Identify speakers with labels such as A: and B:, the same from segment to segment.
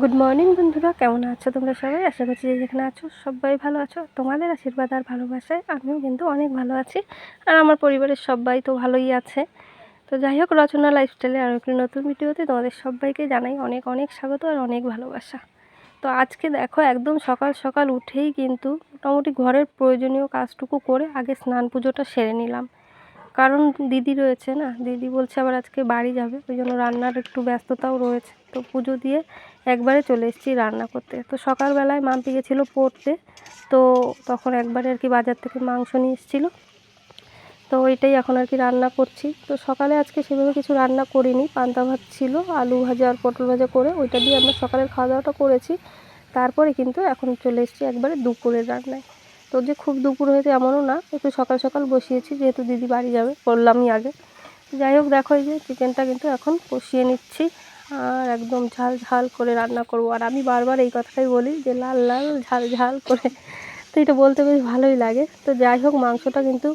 A: Good morning বন্ধুরা। কেমন আছো তোমরা সবাই? আশা করছি যে যেখানে আছো সবাই ভালো আছো। তোমাদের আশীর্বাদ আর ভালোবাসায় আমিও কিন্তু অনেক ভালো আছি। আর আমার পরিবারের সবাই তো ভালোই আছে। তো যাই হোক, রচনা লাইফস্টাইলে আরও একটি নতুন ভিডিওতে তোমাদের সবাইকে জানাই অনেক অনেক স্বাগত আর অনেক ভালোবাসা। তো আজকে দেখো, একদম সকাল সকাল উঠেই কিন্তু মোটামুটি ঘরের প্রয়োজনীয় কাজটুকু করে আগে স্নান পুজোটা সেরে নিলাম। কারণ দিদি রয়েছে না, দিদি বলছে আবার আজকে বাড়ি যাবে, ওই জন্য রান্নার একটু ব্যস্ততাও রয়েছে। তো পুজো দিয়ে একবারে চলে এসেছি রান্না করতে। তো সকালবেলায় মাম্পি গেছিল পড়তে, তো তখন একবারে আর কি বাজার থেকে মাংস নিয়ে এসেছিল। তো ওইটাই এখন আর কি রান্না করছি। তো সকালে আজকে সেভাবে কিছু রান্না করিনি, পান্তা ভাত ছিল, আলু ভাজা আর পটল ভাজা করে, ওইটা দিয়ে আমরা সকালের খাওয়া দাওয়াটা করেছি। তারপরে কিন্তু এখন চলে এসেছি একবারে দুপুরের রান্নায়। তো যে খুব দুপুর হয়েছে এমনও না, একটু সকাল সকাল বসিয়েছি, যেহেতু দিদি বাড়ি যাবে, বললামই আগে। যাই হোক, দেখো যে চিকেনটা কিন্তু এখন কষিয়ে নিচ্ছি, আর একদম ঝাল ঝাল করে রান্না করব। আর আমি বারবার এই কথাটাই বলি যে লাল লাল, ঝাল ঝাল করে। তো এটা বলতে বেশ ভালোই লাগে। তো যাই হোক, মাংসটা কিন্তু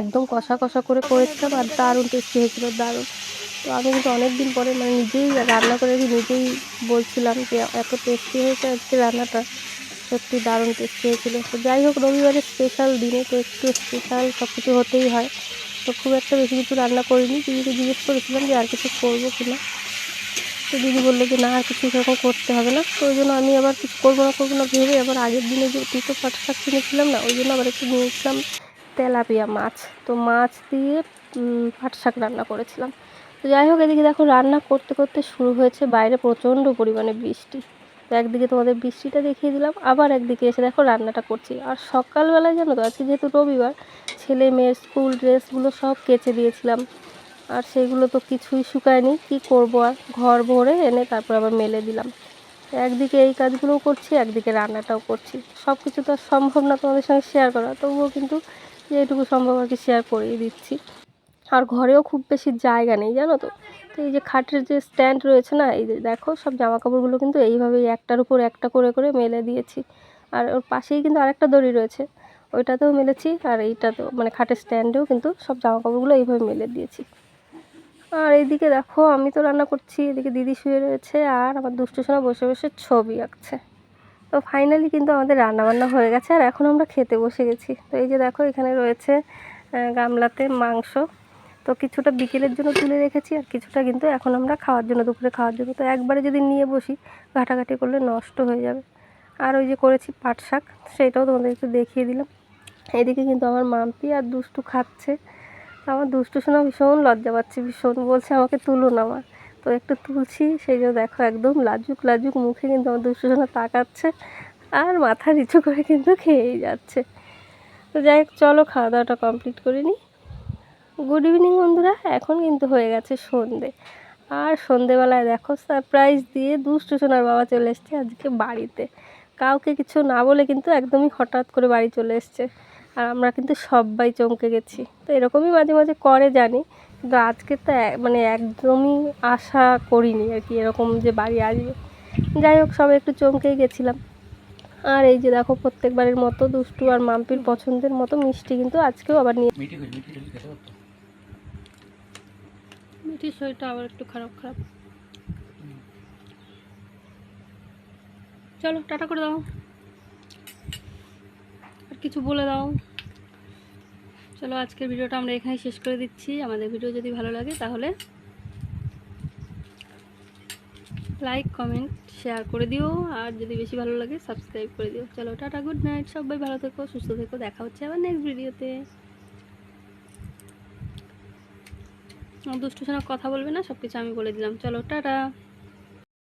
A: একদম কষা কষা করে করেছিলাম, আর দারুণ টেস্টি হয়েছিল, দারুণ। তো আমি কিন্তু অনেক দিন পরে মানে নিজেই রান্না করে, নিজেই বলছিলাম যে এত টেস্টি হয়েছে আজকে রান্নাটা। সত্যি দারুণ টেস্টি হয়েছিল। তো যাই হোক রবিবারের স্পেশাল দিনে তো একটু স্পেশাল সব কিছু হতেই হয়। তো খুব একটা বেশি কিছু রান্না করিনি। দিদিকে জিজ্ঞেস করেছিলাম যে আর কিছু করব কি না। তো দিদি বলল যে না, আর কিছু সেরকম করতে হবে না। তো ওই জন্য আমি আবার কিছু করব না করব না ভেবে আবার আগের দিনে যে দুটো পাট শাক কিনেছিলাম না, ওই জন্য আবার একটু নিয়েছিলাম তেলাপিয়া মাছ। তো মাছ দিয়ে পাট শাক রান্না করেছিলাম। তো যাই হোক এদিকে দেখো রান্না করতে করতে শুরু হয়েছে। বাইরে প্রচণ্ড পরিমাণে বৃষ্টি। তো একদিকে তোমাদের বৃষ্টিটা দেখিয়ে দিলাম, আবার একদিকে এসে দেখো রান্নাটা করছি। আর সকালবেলায় জানো তো, আজকে যেহেতু রবিবার, ছেলে মেয়ের স্কুল ড্রেসগুলো সব কেচে দিয়েছিলাম। আর সেগুলো তো কিছুই শুকায়নি, কি করব আর? ঘর ভরে এনে তারপর আবার মেলে দিলাম। একদিকে এই কাজগুলোও করছি, একদিকে রান্নাটাও করছি। সব কিছু তো সম্ভব না তোমাদের সঙ্গে শেয়ার করা, তবুও কিন্তু যেটুকু সম্ভব আর কি শেয়ার করেই দিচ্ছি। আর ঘরেও খুব বেশি জায়গা নেই, জানো তো? তো এই যে খাটের যে স্ট্যান্ড রয়েছে না, এই যে দেখো, সব জামা কাপড়গুলো কিন্তু এইভাবেই একটার উপর একটা করে করে মেলে দিয়েছি। আর ওর পাশেই কিন্তু আরেকটা দড়ি রয়েছে, ওইটাতেও মেলেছি, আর এইটাতেও মানে খাটের স্ট্যান্ডেও কিন্তু সব জামা কাপড়গুলো এইভাবে মেলে দিয়েছি। আর এইদিকে দেখো, আমি তো রান্না করছি, এদিকে দিদি শুয়ে রয়েছে, আর আমার দুষ্টু সোনা বসে বসে ছবি আঁকছে। তো ফাইনালি কিন্তু আমাদের রান্নাবান্না হয়ে গেছে, আর এখন আমরা খেতে বসে গেছি। তো এই যে দেখো, এখানে রয়েছে গামলাতে মাংস। তো কিছুটা বিকেলের জন্য তুলে রেখেছি আর কিছুটা কিন্তু এখন আমরা খাওয়ার জন্য, দুপুরে খাওয়ার জন্য। তো একবারে যদি নিয়ে বসি, ঘাটাঘাটি করলে নষ্ট হয়ে যাবে। আর ওই যে করেছি পাট শাক, সেটাও তোমাদের একটু দেখিয়ে দিলাম। এদিকে কিন্তু আমার মাম্পি আর দুষ্টু খাচ্ছে। আমার দুষ্টু শোনা ভীষণ লজ্জা পাচ্ছে, ভীষণ বলছে আমাকে তুলুন আমার তো একটু তুলছি, সেই জন্য দেখো একদম লাজুক লাজুক মুখে কিন্তু আমার দুষ্টু শোনা তাকাচ্ছে আর মাথা নিচু করে কিন্তু খেয়েই যাচ্ছে। তো যাই হোক, চলো খাওয়া দাওয়াটা কমপ্লিট করে নিই। গুড ইভিনিং বন্ধুরা। এখন কিন্তু হয়ে গেছে সন্ধে। আর সন্ধেবেলায় দেখো সারপ্রাইজ দিয়ে দুষ্টু সোনার বাবা চলে এসছে আজকে বাড়িতে। কাউকে কিছু না বলে কিন্তু একদমই হঠাৎ করে বাড়ি চলে এসছে। আর আমরা কিন্তু সবাই চমকে গেছি। তো এরকমই মাঝে মাঝে করে জানি, কিন্তু আজকে তো মানে একদমই আশা করিনি আর কি এরকম যে বাড়ি আসবে। যাই হোক, সবাই একটু চমকেই গেছিলাম। আর এই যে দেখো, প্রত্যেকবারের মতো দুষ্টু আর মাম্পির পছন্দের মতো মিষ্টি কিন্তু আজকেও আবার নিয়ে মিঠির শরীরটা আবার একটু খারাপ খারাপ। চলো, টাটা করে দাও। আর কিছু বলে দাও। চলো, আজকের ভিডিওটা আমরা এখানেই শেষ করে দিচ্ছি। আমাদের ভিডিও যদি ভালো লাগে, তাহলে লাইক কমেন্ট শেয়ার করে দিও। আর যদি বেশি ভালো লাগে সাবস্ক্রাইব করে দিও। চলো, টাটা গুড নাইট সবাই ভালো থেকো, সুস্থ থেকো। দেখা হচ্ছে আবার নেক্সট ভিডিওতে দুষ্টু ছাড়া কথা বলবে না সব কিছু আমি বলে দিলাম। চলো টাটা।